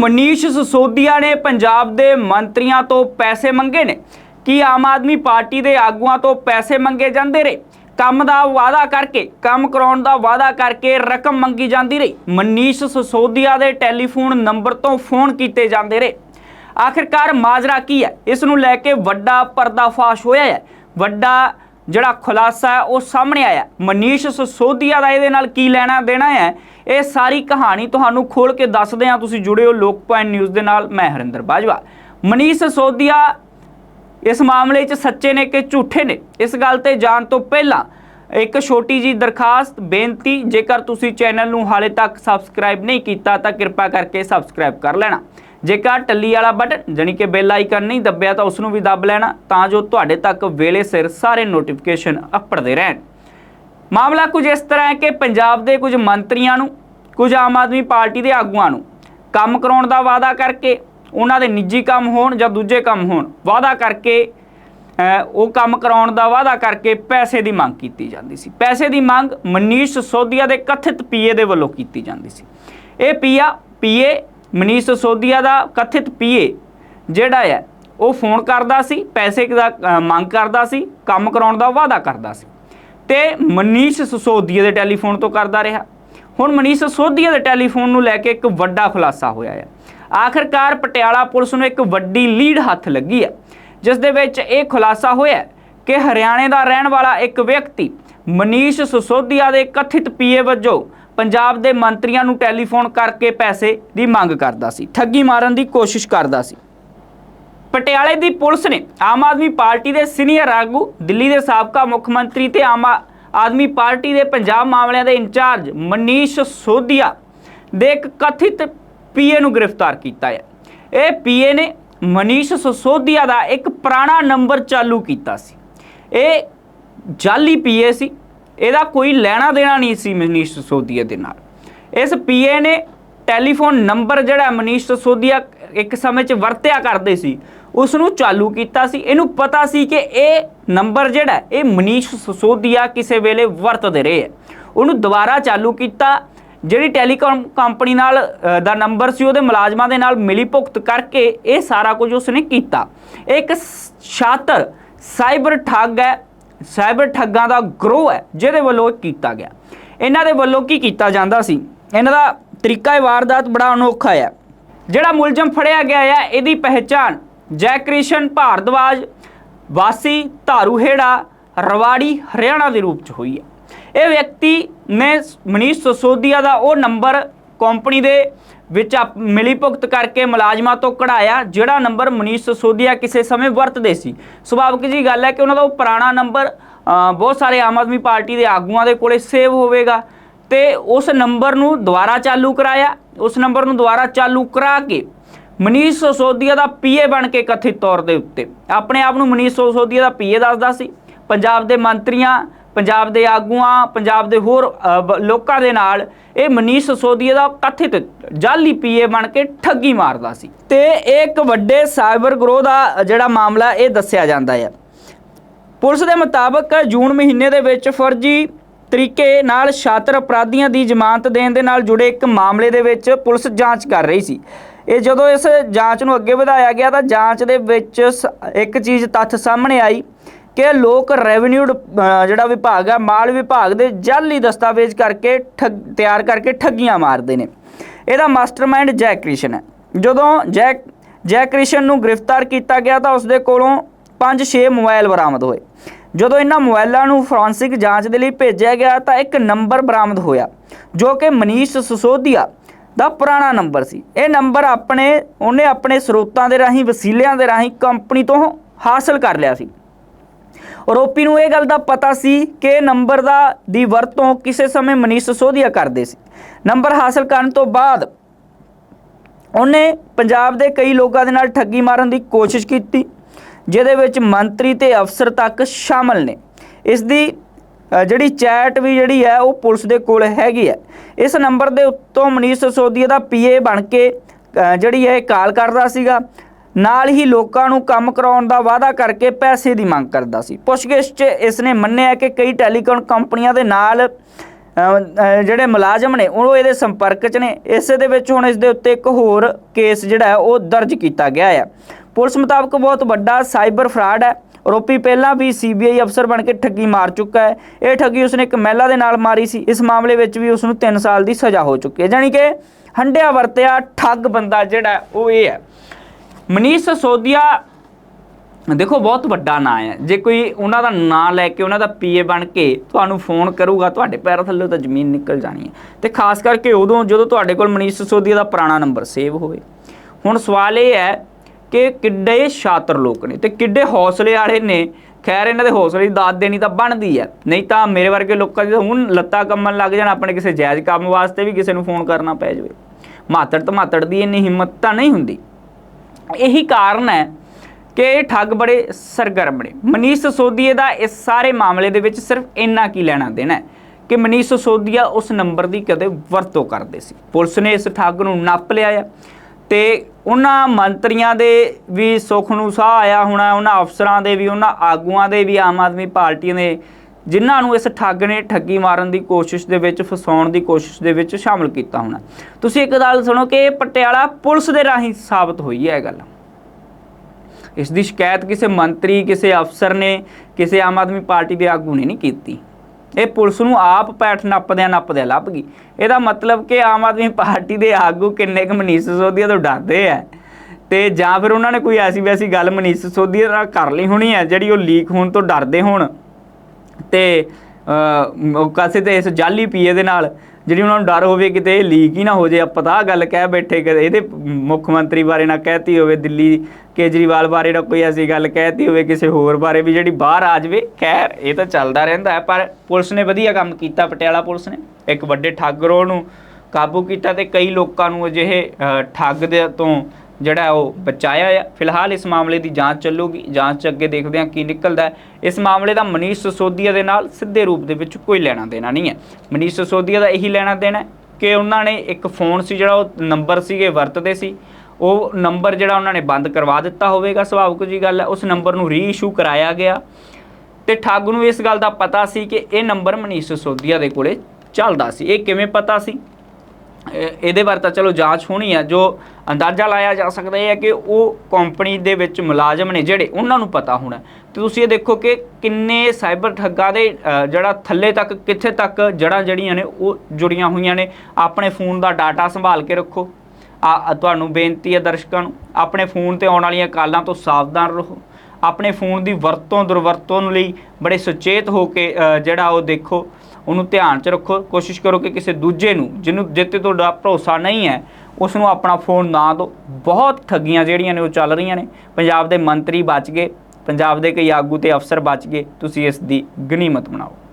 ਮਨੀਸ਼ ਸਸੋਦੀਆ ਨੇ ਪੰਜਾਬ ਦੇ ਮੰਤਰੀਆਂ ਤੋਂ ਪੈਸੇ ਮੰਗੇ ਨੇ। ਕੀ ਆਮ ਆਦਮੀ ਪਾਰਟੀ ਦੇ ਆਗੂਆਂ ਤੋਂ ਪੈਸੇ ਮੰਗੇ ਜਾਂਦੇ ਰਹੇ? ਕੰਮ ਦਾ ਵਾਅਦਾ ਕਰਕੇ, ਕੰਮ ਕਰਾਉਣ ਦਾ ਵਾਅਦਾ ਕਰਕੇ ਰਕਮ ਮੰਗੀ ਜਾਂਦੀ ਰਹੀ। ਮਨੀਸ਼ ਸਸੋਦੀਆ ਦੇ ਟੈਲੀਫੋਨ ਨੰਬਰ ਤੋਂ ਫੋਨ ਕੀਤੇ ਜਾਂਦੇ ਰਹੇ। ਆਖਿਰਕਾਰ ਮਾਜਰਾ ਕੀ ਹੈ? ਇਸ ਨੂੰ ਲੈ ਕੇ ਵੱਡਾ ਪਰਦਾਫਾਸ਼ ਹੋਇਆ ਹੈ। ਵੱਡਾ ਜਿਹੜਾ ਖੁਲਾਸਾ ਹੈ, ਉਹ ਸਾਹਮਣੇ ਆਇਆ। ਮਨੀਸ਼ ਸਸੋਦੀਆ ਦਾ ਇਹਦੇ ਨਾਲ ਕੀ ਲੈਣਾ ਦੇਣਾ ਹੈ? ਇਹ ਸਾਰੀ ਕਹਾਣੀ ਤੁਹਾਨੂੰ ਖੋਲ ਕੇ ਦੱਸਦੇ ਹਾਂ। ਤੁਸੀਂ ਜੁੜੇ ਹੋ ਲੋਕ ਪੁਆਇੰਟ ਨਿਊਜ਼ ਦੇ ਨਾਲ। ਮੈਂ ਹਰਿੰਦਰ ਬਾਜਵਾ। ਮਨੀਸ਼ ਸਿਸੋਦੀਆ ਇਸ ਮਾਮਲੇ 'ਚ ਸੱਚੇ ਨੇ ਕਿ ਝੂਠੇ ਨੇ? ਇਸ ਗੱਲ ਤੇ ਜਾਣ ਤੋਂ ਪਹਿਲਾਂ ਇੱਕ ਛੋਟੀ ਜੀ ਦਰਖਾਸਤ, ਬੇਨਤੀ, ਜੇਕਰ ਤੁਸੀਂ ਚੈਨਲ ਨੂੰ ਹਾਲੇ ਤੱਕ ਸਬਸਕ੍ਰਾਈਬ ਨਹੀਂ ਕੀਤਾ ਤਾਂ ਕਿਰਪਾ ਕਰਕੇ ਸਬਸਕ੍ਰਾਈਬ ਕਰ ਲੈਣਾ। ਜੇਕਰ ਟੱਲੀ ਵਾਲਾ ਬਟਨ, ਜਾਣੀ ਕਿ ਬੈਲ ਆਈਕਨ ਨਹੀਂ ਦੱਬਿਆ ਤਾਂ ਉਸ ਨੂੰ ਵੀ ਦੱਬ ਲੈਣਾ, ਤਾਂ ਜੋ ਤੁਹਾਡੇ ਤੱਕ ਵੇਲੇ ਸਿਰ ਸਾਰੇ ਨੋਟੀਫਿਕੇਸ਼ਨ ਅੱਪੜਦੇ ਰਹਿਣ। ਮਾਮਲਾ ਕੁਝ ਇਸ ਤਰ੍ਹਾਂ ਹੈ ਕਿ ਪੰਜਾਬ ਦੇ ਕੁਝ ਮੰਤਰੀਆਂ ਨੂੰ, ਕੁਝ ਆਮ ਆਦਮੀ ਪਾਰਟੀ ਦੇ ਆਗੂਆਂ ਨੂੰ ਕੰਮ ਕਰਾਉਣ ਦਾ ਵਾਅਦਾ ਕਰਕੇ ਉਹਨਾਂ ਦੇ ਨਿੱਜੀ ਕੰਮ ਹੋਣ ਜਾਂ ਦੂਜੇ ਕੰਮ ਹੋਣ, ਵਾਅਦਾ ਕਰਕੇ ਉਹ ਕੰਮ ਕਰਾਉਣ ਦਾ ਵਾਅਦਾ ਕਰਕੇ ਪੈਸੇ ਦੀ ਮੰਗ ਕੀਤੀ ਜਾਂਦੀ ਸੀ। ਪੈਸੇ ਦੀ ਮੰਗ ਮਨੀਸ਼ ਸੋਧੀਆ ਦੇ ਕਥਿਤ ਪੀਏ ਦੇ ਵੱਲੋਂ ਕੀਤੀ ਜਾਂਦੀ ਸੀ। ਇਹ ਪੀਆ, ਪੀਏ ਮਨੀਸ਼ ਸੋਧੀਆ ਦਾ ਕਥਿਤ ਪੀਏ, ਜਿਹੜਾ ਹੈ, ਉਹ ਫੋਨ ਕਰਦਾ ਸੀ, ਪੈਸੇ ਦਾ ਮੰਗ ਕਰਦਾ ਸੀ, ਕੰਮ ਕਰਾਉਣ ਦਾ ਵਾਅਦਾ ਕਰਦਾ ਸੀ। ਤੇ ਮਨੀਸ਼ ਸਿਸੋਦੀਆ ਦੇ ਟੈਲੀਫੋਨ ਤੋਂ ਕਰਦਾ ਰਿਹਾ। ਹੁਣ ਮਨੀਸ਼ ਸਸੋਦੀਆ ਦੇ ਟੈਲੀਫੋਨ ਨੂੰ ਲੈ ਕੇ ਇੱਕ ਵੱਡਾ ਖੁਲਾਸਾ ਹੋਇਆ ਹੈ। ਆਖਰਕਾਰ ਪਟਿਆਲਾ ਪੁਲਿਸ ਨੂੰ ਇੱਕ ਵੱਡੀ ਲੀਡ ਹੱਥ ਲੱਗੀ ਹੈ, ਜਿਸ ਦੇ ਵਿੱਚ ਇਹ ਖੁਲਾਸਾ ਹੋਇਆ ਕਿ ਹਰਿਆਣੇ ਦਾ ਰਹਿਣ ਵਾਲਾ ਇੱਕ ਵਿਅਕਤੀ ਮਨੀਸ਼ ਸਸੋਦੀਆ ਦੇ ਕਥਿਤ ਪੀਏ ਵਜੋਂ ਪੰਜਾਬ ਦੇ ਮੰਤਰੀਆਂ ਨੂੰ ਟੈਲੀਫੋਨ ਕਰਕੇ ਪੈਸੇ ਦੀ ਮੰਗ ਕਰਦਾ ਸੀ, ਠੱਗੀ ਮਾਰਨ ਦੀ ਕੋਸ਼ਿਸ਼ ਕਰਦਾ ਸੀ। ਪਟਿਆਲੇ ਦੀ ਪੁਲਿਸ ਨੇ ਆਮ ਆਦਮੀ ਪਾਰਟੀ ਦੇ ਸੀਨੀਅਰ ਆਗੂ, ਦਿੱਲੀ ਦੇ ਸਾਬਕਾ ਮੁੱਖ ਮੰਤਰੀ ਤੇ ਆਮ ਆ- ਆਦਮੀ ਪਾਰਟੀ ਦੇ ਪੰਜਾਬ ਮਾਮਲਿਆਂ ਦੇ ਇੰਚਾਰਜ ਮਨੀਸ਼ ਸੋਧੀਆ ਦੇ ਇੱਕ ਕਥਿਤ ਪੀਏ ਨੂੰ ਗ੍ਰਿਫਤਾਰ ਕੀਤਾ ਹੈ। ਇਹ ਪੀਏ ਨੇ ਮਨੀਸ਼ ਸੋਧੀਆ ਦਾ ਇੱਕ ਪੁਰਾਣਾ ਨੰਬਰ ਚਾਲੂ ਕੀਤਾ ਸੀ। ਇਹ ਜਾਲੀ ਪੀਏ ਸੀ। ਇਹਦਾ ਕੋਈ ਲੈਣਾ ਦੇਣਾ ਨਹੀਂ ਸੀ ਮਨੀਸ਼ ਸੋਧੀਆ ਦੇ ਨਾਲ। ਇਸ ਪੀਏ ਨੇ ਟੈਲੀਫੋਨ ਨੰਬਰ ਜਿਹੜਾ ਮਨੀਸ਼ ਸੋਧੀਆ ਇੱਕ ਸਮੇਂ 'ਚ ਵਰਤਿਆ ਕਰਦੇ ਸੀ ਉਸ ਨੂੰ ਚਾਲੂ ਕੀਤਾ ਸੀ। ਇਹਨੂੰ ਪਤਾ ਸੀ ਕਿ ਇਹ ਨੰਬਰ ਜਿਹੜਾ, ਇਹ ਮਨੀਸ਼ ਸੋਧੀਆ ਕਿਸੇ ਵੇਲੇ ਵਰਤਦੇ ਰਹੇ ਹੈ। ਉਹਨੂੰ ਦੁਬਾਰਾ ਚਾਲੂ ਕੀਤਾ। ਜਿਹੜੀ ਟੈਲੀਕਾਮ ਕੰਪਨੀ ਨਾਲ ਦਾ ਨੰਬਰ ਸੀ, ਉਹਦੇ ਮੁਲਾਜ਼ਮਾਂ ਦੇ ਨਾਲ ਮਿਲੀ ਭੁਗਤ ਕਰਕੇ ਇਹ ਸਾਰਾ ਕੁਝ ਉਸਨੇ ਕੀਤਾ। ਇਹ ਇੱਕ ਸ- ਸ਼ਾਤਰ ਸਾਈਬਰ ਠੱਗ ਹੈ। ਸਾਈਬਰ ਠੱਗਾਂ ਦਾ ਗਰੋਹ ਹੈ, ਜਿਹਦੇ ਵੱਲੋਂ ਕੀਤਾ ਗਿਆ। ਇਹਨਾਂ ਦੇ ਵੱਲੋਂ ਕੀ ਕੀਤਾ ਜਾਂਦਾ ਸੀ? ਇਹਨਾਂ ਦਾ ਤਰੀਕਾ ਇਹ ਵਾਰਦਾਤ ਬੜਾ ਅਨੋਖਾ ਹੈ। ਜਿਹੜਾ ਮੁਲਜ਼ਮ ਫੜਿਆ ਗਿਆ ਹੈ ਇਹਦੀ ਪਹਿਚਾਣ ਜੈਕ੍ਰਿਸ਼ਨ ਭਾਰਦਵਾਜ, ਵਾਸੀ ਧਾਰੂਹੇੜਾ ਰਵਾੜੀ, ਹਰਿਆਣਾ ਦੇ ਰੂਪ ਚ ਹੋਈ ਹੈ। ਇਹ ਵਿਅਕਤੀ ਨੇ ਮਨੀਸ਼ ਸਸੋਦੀਆ ਦਾ ਉਹ ਨੰਬਰ ਕੰਪਨੀ ਦੇ ਵਿੱਚ ਆਪ- ਮਿਲੀ ਭੁਗਤ ਕਰਕੇ ਮੁਲਾਜ਼ਮਾਂ ਤੋਂ ਕਢਾਇਆ, ਜਿਹੜਾ ਨੰਬਰ ਮਨੀਸ਼ ਸਸੋਦੀਆ ਕਿਸੇ ਸਮੇਂ ਵਰਤਦੇ ਸੀ। ਸੁਭਾਵਿਕ ਜੀ ਗੱਲ ਹੈ ਕਿ ਉਹਨਾਂ ਦਾ ਉਹ ਪੁਰਾਣਾ ਨੰਬਰ ਬਹੁਤ ਸਾਰੇ ਆਮ ਆਦਮੀ ਪਾਰਟੀ ਦੇ ਆਗੂਆਂ ਦੇ ਕੋਲੇ ਸੇਵ ਹੋਵੇਗਾ। ਤੇ ਉਸ ਨੰਬਰ ਨੂੰ ਦੁਬਾਰਾ ਚਾਲੂ ਕਰਾਇਆ, ਉਸ ਨੰਬਰ ਨੂੰ ਦੁਬਾਰਾ ਚਾਲੂ ਕਰਾ ਕੇ ਮਨੀਸ਼ ਸੋਸੋਦੀਆ ਦਾ ਪੀਏ ਬਣ ਕੇ ਕਥਿਤ ਤੌਰ ਦੇ ਉੱਤੇ। ਆਪਣੇ ਆਪ ਨੂੰ ਮਨੀਸ਼ ਸੋਸੋਦੀਆ ਦਾ ਪੀਏ ਦੱਸਦਾ ਸੀ। ਪੰਜਾਬ ਦੇ ਮੰਤਰੀਆਂ ਪੰਜਾਬ ਦੇ ਆਗੂਆਂ, ਪੰਜਾਬ ਦੇ ਹੋਰ ਲੋਕਾਂ ਦੇ ਨਾਲ ਇਹ ਮਨੀਸ਼ ਸੋਸੋਦੀਆ ਦਾ ਕਥਿਤ ਜਾਲੀ ਪੀਏ ਬਣ ਕੇ ਠੱਗੀ ਮਾਰਦਾ ਸੀ। ਤੇ ਇਹ ਇੱਕ ਵੱਡੇ ਸਾਈਬਰ ਗਰੋਹ ਦਾ ਜਿਹੜਾ ਮਾਮਲਾ ਇਹ ਦੱਸਿਆ ਜਾਂਦਾ ਹੈ। ਪੁਲਿਸ ਦੇ ਮੁਤਾਬਕ ਜੂਨ ਮਹੀਨੇ ਦੇ ਵਿੱਚ ਫਰਜ਼ੀ ਤਰੀਕੇ ਨਾਲ ਛਾਤਰ ਅਪਰਾਧੀਆਂ ਦੀ ਜ਼ਮਾਨਤ ਦੇਣ ਦੇ ਨਾਲ ਜੁੜੇ ਇੱਕ ਮਾਮਲੇ ਦੇ ਵਿੱਚ ਪੁਲਿਸ ਜਾਂਚ ਕਰ ਰਹੀ ਸੀ। ਇਹ ਜਦੋਂ ਇਸ ਜਾਂਚ ਨੂੰ ਅੱਗੇ ਵਧਾਇਆ ਗਿਆ ਤਾਂ ਜਾਂਚ ਦੇ ਵਿੱਚ ਸ- ਇੱਕ ਚੀਜ਼ ਤੱਥ ਸਾਹਮਣੇ ਆਈ ਕਿ ਲੋਕ ਰੈਵਨਿਊ ਜਿਹੜਾ ਵਿਭਾਗ ਆ, ਮਾਲ ਵਿਭਾਗ ਦੇ ਜਾਲੀ ਦਸਤਾਵੇਜ਼ ਕਰਕੇ ਠੱਗ, ਤਿਆਰ ਕਰਕੇ ਠੱਗੀਆਂ ਮਾਰਦੇ ਨੇ। ਇਹਦਾ ਮਾਸਟਰਮਾਈਂਡ ਜੈ ਕ੍ਰਿਸ਼ਨ ਹੈ। ਜਦੋਂ ਜੈ ਜੈ ਕ੍ਰਿਸ਼ਨ ਨੂੰ ਗ੍ਰਿਫਤਾਰ ਕੀਤਾ ਗਿਆ ਤਾਂ ਉਸਦੇ ਕੋਲੋਂ 5-6 ਮੋਬਾਈਲ ਬਰਾਮਦ ਹੋਏ। ਜਦੋਂ ਇਹਨਾਂ ਮੋਬਾਈਲਾਂ ਨੂੰ ਫੋਰੈਂਸਿਕ ਜਾਂਚ ਦੇ ਲਈ ਭੇਜਿਆ ਗਿਆ ਤਾਂ ਇੱਕ ਨੰਬਰ ਬਰਾਮਦ ਹੋਇਆ, ਜੋ ਕਿ ਮਨੀਸ਼ ਸਸੋਦੀਆ ਦਾ ਪੁਰਾਣਾ ਨੰਬਰ ਸੀ। ਇਹ ਨੰਬਰ ਆਪਣੇ, ਉਹਨੇ ਆਪਣੇ ਸਰੋਤਾਂ ਦੇ ਰਾਹੀਂ, ਵਸੀਲਿਆਂ ਦੇ ਰਾਹੀਂ ਕੰਪਨੀ ਤੋਂ ਹਾਸਲ ਕਰ ਲਿਆ ਸੀ। ਆਰੋਪੀ ਨੂੰ ਇਹ ਗੱਲ ਦਾ ਪਤਾ ਸੀ ਕਿ ਨੰਬਰ ਦਾ ਦੀ ਵਰਤੋਂ ਕਿਸੇ ਸਮੇਂ ਮਨੀਸ਼ ਸਸੋਦੀਆ ਕਰਦੇ ਸੀ। ਨੰਬਰ ਹਾਸਲ ਕਰਨ ਤੋਂ ਬਾਅਦ ਉਹਨੇ ਪੰਜਾਬ ਦੇ ਕਈ ਲੋਕਾਂ ਦੇ ਨਾਲ ਠੱਗੀ ਮਾਰਨ ਦੀ ਕੋਸ਼ਿਸ਼ ਕੀਤੀ, ਜਿਹਦੇ ਵਿੱਚ ਮੰਤਰੀ ਤੇ ਅਫਸਰ ਤੱਕ ਸ਼ਾਮਲ ਨੇ। ਇਸ ਦੀ ਜਿਹੜੀ ਚੈਟ ਵੀ ਜਿਹੜੀ ਹੈ, ਉਹ ਪੁਲਿਸ ਦੇ ਕੋਲ ਹੈਗੀ ਹੈ। ਇਸ ਨੰਬਰ ਦੇ ਉੱਤੋਂ ਮਨੀਸ਼ ਸਸੋਦੀਆ ਦਾ ਪੀਏ ਬਣ ਕੇ ਜਿਹੜੀ ਹੈ ਕਾਲ ਕਰਦਾ ਸੀਗਾ। ਨਾਲ ਹੀ ਲੋਕਾਂ ਨੂੰ ਕੰਮ ਕਰਾਉਣ ਦਾ ਵਾਅਦਾ ਕਰਕੇ ਪੈਸੇ ਦੀ ਮੰਗ ਕਰਦਾ ਸੀ। ਪੁੱਛਗਿੱਛ 'ਚ ਇਸ ਨੇ ਮੰਨਿਆ ਕਿ ਕਈ ਟੈਲੀਕਾਮ ਕੰਪਨੀਆਂ ਦੇ ਨਾਲ ਜਿਹੜੇ ਮੁਲਾਜ਼ਮ ਨੇ, ਉਹ ਇਹਦੇ ਸੰਪਰਕ 'ਚ ਨੇ। ਇਸੇ ਦੇ ਵਿੱਚ ਹੁਣ ਇਸ ਦੇ ਉੱਤੇ ਇੱਕ ਹੋਰ ਕੇਸ ਜਿਹੜਾ ਉਹ ਦਰਜ ਕੀਤਾ ਗਿਆ ਹੈ ਪੁਲਿਸ ਮੁਤਾਬਕ ਬਹੁਤ ਵੱਡਾ ਸਾਈਬਰ ਫਰਾਡ ਹੈ। ਆਰੋਪੀ ਪਹਿਲਾਂ ਵੀ ਸੀਬੀਆਈ ਅਫਸਰ ਬਣ ਕੇ ਠੱਗੀ ਮਾਰ ਚੁੱਕਾ ਹੈ। ਇਹ ਠੱਗੀ ਉਸਨੇ ਇੱਕ ਮਹਿਲਾ ਦੇ ਨਾਲ ਮਾਰੀ ਸੀ। ਇਸ ਮਾਮਲੇ ਵਿੱਚ ਵੀ ਉਸ ਨੂੰ 3 ਸਾਲ ਦੀ ਸਜ਼ਾ ਹੋ ਚੁੱਕੀ ਹੈ। ਯਾਨੀ ਕਿ ਹੰਡਿਆ ਵਰਤਿਆ ਠੱਗ ਬੰਦਾ ਜਿਹੜਾ, ਉਹ ਇਹ ਹੈ। ਮਨੀਸ਼ ਸੋਦੀਆ ਦੇਖੋ ਬਹੁਤ ਵੱਡਾ ਨਾਂ ਹੈ। ਜੇ ਕੋਈ ਉਹਨਾਂ ਦਾ ਨਾਂ ਲੈ ਕੇ, ਉਹਨਾਂ ਦਾ ਪੀਏ ਬਣ ਕੇ ਤੁਹਾਨੂੰ ਫੋਨ ਕਰੂਗਾ, ਤੁਹਾਡੇ ਪੈਰ ਥੱਲੇ ਤਾਂ ਜ਼ਮੀਨ ਨਿਕਲ ਜਾਣੀ ਹੈ। ਤੇ ਖਾਸ ਕਰਕੇ ਉਦੋਂ ਜਦੋਂ ਤੁਹਾਡੇ ਕੋਲ ਮਨੀਸ਼ ਸਿਸੋਦੀਆ ਦਾ ਪੁਰਾਣਾ ਨੰਬਰ ਸੇਵ ਹੋਵੇ। ਹੁਣ ਸਵਾਲ ਇਹ ਹੈ ਕਿ ਕਿੱਡੇ ਸ਼ਾਤਰ ਲੋਕ ਨੇ ਤੇ ਕਿੱਡੇ ਹੌਸਲੇ ਵਾਲੇ ਨੇ। ਖੈਰ, ਇਹਨਾਂ ਦੇ ਹੌਸਲੇ ਦੀ ਦਾਤ ਦੇਣੀ ਤਾਂ ਬਣਦੀ ਹੈ। ਨਹੀਂ ਤਾਂ ਮੇਰੇ ਵਰਗੇ ਲੋਕਾਂ ਦੀ ਹੁਣ ਲੱਤਾਂ ਕੰਮਣ ਲੱਗ ਜਾਣ, ਆਪਣੇ ਕਿਸੇ ਜਾਇਜ਼ ਕੰਮ ਵਾਸਤੇ ਵੀ ਕਿਸੇ ਨੂੰ ਫੋਨ ਕਰਨਾ ਪੈ ਜਾਵੇ। ਮਾਤੜ ਧਮਾਤੜ ਦੀ ਇੰਨੀ ਹਿੰਮਤ ਤਾਂ ਨਹੀਂ ਹੁੰਦੀ। ਇਹੀ ਕਾਰਨ ਹੈ ਕਿ ਇਹ ਠੱਗ ਬੜੇ ਸਰਗਰਮ ਨੇ। ਮਨੀਸ਼ ਸੋਦੀਏ ਦਾ ਇਸ ਸਾਰੇ ਮਾਮਲੇ ਦੇ ਵਿੱਚ ਸਿਰਫ ਇੰਨਾ ਕੀ ਲੈਣਾ ਦੇਣਾ ਹੈ ਕਿ ਮਨੀਸ਼ ਸੋਦੀਆ ਉਸ ਨੰਬਰ ਦੀ ਕਦੇ ਵਰਤੋਂ ਕਰਦੇ ਸੀ। ਪੁਲਿਸ ਨੇ ਇਸ ਠੱਗ ਨੂੰ ਨੱਪ ਲਿਆ ਹੈ ਤੇ ਉਹਨਾਂ ਮੰਤਰੀਆਂ ਦੇ ਵੀ ਸੁੱਖ ਨੂੰ ਸਾਹ ਆਇਆ ਹੋਣਾ, ਉਹਨਾਂ ਅਫਸਰਾਂ ਦੇ ਵੀ, ਉਹਨਾਂ ਆਗੂਆਂ ਦੇ ਵੀ, ਆਮ ਆਦਮੀ ਪਾਰਟੀ ਨੇ ਜਿਨ੍ਹਾਂ ਨੂੰ ਇਸ ਠੱਗ ਨੇ ਠੱਗੀ ਮਾਰਨ ਦੀ ਕੋਸ਼ਿਸ਼ ਦੇ ਵਿੱਚ, ਫਸਾਉਣ ਦੀ ਕੋਸ਼ਿਸ਼ ਦੇ ਵਿੱਚ ਸ਼ਾਮਲ ਕੀਤਾ ਹੋਣਾ। ਤੁਸੀਂ ਇੱਕ ਗੱਲ ਸੁਣੋ ਕਿ ਪਟਿਆਲਾ ਪੁਲਿਸ ਦੇ ਰਾਹੀਂ ਸਾਬਤ ਹੋਈ ਹੈ ਇਹ ਗੱਲ। ਇਸ ਦੀ ਸ਼ਿਕਾਇਤ ਕਿਸੇ ਮੰਤਰੀ, ਕਿਸੇ ਅਫਸਰ ਨੇ, ਕਿਸੇ ਆਮ ਆਦਮੀ ਪਾਰਟੀ ਦੇ ਆਗੂ ਨੇ ਨਹੀਂ ਕੀਤੀ। ਇਹ ਪੁਲਿਸ ਨੂੰ ਆਪ ਪੈਠ ਨੱਪਦਿਆਂ ਨੱਪਦਿਆਂ ਲੱਭ ਗਈ। ਇਹਦਾ ਮਤਲਬ ਕਿ ਆਮ ਆਦਮੀ ਪਾਰਟੀ ਦੇ ਆਗੂ ਕਿੰਨੇ ਕੁ ਮਨੀਸ਼ ਸਿਸੋਦੀਆ ਤੋਂ ਡਰਦੇ ਆ। ਤੇ ਜਾਂ ਫਿਰ ਉਹਨਾਂ ਨੇ ਕੋਈ ਐਸੀ ਵੈਸੀ ਗੱਲ ਮਨੀਸ਼ ਸਿਸੋਦੀਆ ਨਾਲ ਕਰ ਲਈ ਹੋਣੀ ਹੈ ਜਿਹੜੀ ਉਹ ਲੀਕ ਹੋਣ ਤੋਂ ਡਰਦੇ ਹੋਣ। ਤੇ ਅਹ, ਕਾਸੇ ਤੇ ਇਸ ਜਾਲੀ ਪੀਏ ਦੇ ਨਾਲ ਜਿਹੜੀ ਉਹਨਾਂ ਨੂੰ ਡਰ ਹੋਵੇ ਕਿਤੇ ਇਹ ਲੀਕ ਹੀ ਨਾ ਹੋ ਜੇ ਆਪਾਂ ਤਾਂ ਆਹ ਗੱਲ ਕਹਿ ਬੈਠੇ ਕਿ ਇਹਦੇ ਮੁੱਖ ਮੰਤਰੀ ਬਾਰੇ ਨਾ ਕਹਿਤੀ ਹੋਵੇ ਦਿੱਲੀ ਕੇਜਰੀਵਾਲ ਬਾਰੇ ਨਾ ਕੋਈ ਐਸੀ ਗੱਲ ਕਹਿਤੀ ਹੋਵੇ ਕਿਸੇ ਹੋਰ ਬਾਰੇ ਵੀ ਜਿਹੜੀ ਬਾਹਰ ਆ ਜਾਵੇ ਖੈਰ ਇਹ ਤਾਂ ਚੱਲਦਾ ਰਹਿੰਦਾ ਹੈ ਪਰ ਪੁਲਿਸ ਨੇ ਵਧੀਆ ਕੰਮ ਕੀਤਾ ਪਟਿਆਲਾ ਪੁਲਿਸ ਨੇ। ਇੱਕ ਵੱਡੇ ਠੱਗ ਰੋਹ ਨੂੰ ਕਾਬੂ ਕੀਤਾ ਤੇ ਕਈ ਲੋਕਾਂ ਨੂੰ ਅਜਿਹੇ ਠੱਗ ਦੇ ਤੋਂ ਜਿਹੜਾ ਉਹ ਬਚਾਇਆ ਆ। ਫਿਲਹਾਲ ਇਸ ਮਾਮਲੇ ਦੀ ਜਾਂਚ ਚੱਲੂਗੀ। ਜਾਂਚ 'ਚ ਅੱਗੇ ਦੇਖਦੇ ਹਾਂ ਕੀ ਨਿਕਲਦਾ ਹੈ। ਇਸ ਮਾਮਲੇ ਦਾ ਮਨੀਸ਼ ਸਸੋਦੀਆ ਦੇ ਨਾਲ ਸਿੱਧੇ ਰੂਪ ਦੇ ਵਿੱਚ ਕੋਈ ਲੈਣਾ ਦੇਣਾ ਨਹੀਂ ਹੈ। ਮਨੀਸ਼ ਸਸੋਦੀਆ ਦਾ ਇਹੀ ਲੈਣਾ ਦੇਣਾ ਕਿ ਉਹਨਾਂ ਨੇ ਇੱਕ ਫੋਨ ਸੀ ਜਿਹੜਾ ਉਹ ਨੰਬਰ ਸੀਗੇ ਵਰਤਦੇ ਸੀ। ਉਹ ਨੰਬਰ ਜਿਹੜਾ ਉਹਨਾਂ ਨੇ ਬੰਦ ਕਰਵਾ ਦਿੱਤਾ ਹੋਵੇਗਾ, ਸੁਭਾਵਿਕ ਜੀ ਗੱਲ ਹੈ। ਉਸ ਨੰਬਰ ਨੂੰ ਰੀਇਸ਼ੂ ਕਰਾਇਆ ਗਿਆ। ਤੇ ਠੱਗ ਨੂੰ ਇਸ ਗੱਲ ਦਾ ਪਤਾ ਸੀ ਕਿ ਇਹ ਨੰਬਰ ਮਨੀਸ਼ ਸਸੋਦੀਆ ਦੇ ਕੋਲੇ ਚੱਲਦਾ ਸੀ। ਇਹ ਕਿਵੇਂ ਪਤਾ ਸੀ? ਇਹਦੇ ਬਾਰੇ ਤਾਂ ਚਲੋ ਜਾਂਚ ਹੋਣੀ ਆ। ਜੋ ਅੰਦਾਜ਼ਾ ਲਾਇਆ ਜਾ ਸਕਦਾ ਇਹ ਹੈ ਕਿ ਉਹ ਕੰਪਨੀ ਦੇ ਵਿੱਚ ਮੁਲਾਜ਼ਮ ਨੇ ਜਿਹੜੇ, ਉਹਨਾਂ ਨੂੰ ਪਤਾ ਹੋਣਾ। ਤੇ ਤੁਸੀਂ ਇਹ ਦੇਖੋ ਕਿ ਕਿੰਨੇ ਸਾਈਬਰ ਠੱਗਾਂ ਦੇ ਜਿਹੜਾ ਥੱਲੇ ਤੱਕ, ਕਿੱਥੇ ਤੱਕ ਜੜਾਂ ਜਿਹੜੀਆਂ ਨੇ, ਉਹ ਜੁੜੀਆਂ ਹੋਈਆਂ ਨੇ। ਆਪਣੇ ਫੋਨ ਦਾ ਡਾਟਾ ਸੰਭਾਲ ਕੇ ਰੱਖੋ। ਆ, ਤੁਹਾਨੂੰ ਬੇਨਤੀ ਹੈ ਦਰਸ਼ਕਾਂ ਨੂੰ, ਆਪਣੇ ਫੋਨ ਤੇ ਆਉਣ ਵਾਲੀਆਂ ਕਾਲਾਂ ਤੋਂ ਸਾਵਧਾਨ ਰਹੋ। ਆਪਣੇ ਫੋਨ ਦੀ ਵਰਤੋਂ, ਦੁਰਵਰਤੋਂ ਲਈ ਬੜੇ ਸੁਚੇਤ ਹੋ ਕੇ ਜਿਹੜਾ ਉਹ ਦੇਖੋ, ਉਹਨੂੰ ਧਿਆਨ 'ਚ ਰੱਖੋ। ਕੋਸ਼ਿਸ਼ ਕਰੋ ਕਿ ਕਿਸੇ ਦੂਜੇ ਨੂੰ, ਜਿਹਨੂੰ ਜਿੱਤੇ ਤੁਹਾਡਾ ਭਰੋਸਾ ਨਹੀਂ ਹੈ ਉਸ ਨੂੰ ਆਪਣਾ ਫੋਨ ਨਾ ਦਿਓ। ਬਹੁਤ ਠੱਗੀਆਂ ਜਿਹੜੀਆਂ ਨੇ ਉਹ ਚੱਲ ਰਹੀਆਂ ਨੇ। ਪੰਜਾਬ ਦੇ ਮੰਤਰੀ ਬਚ ਗਏ, ਪੰਜਾਬ ਦੇ ਕਈ ਆਗੂ ਤੇ ਅਫਸਰ ਬਚ ਗਏ। ਤੁਸੀਂ ਇਸ ਦੀ ਗਨੀਮਤ ਬਣਾਓ।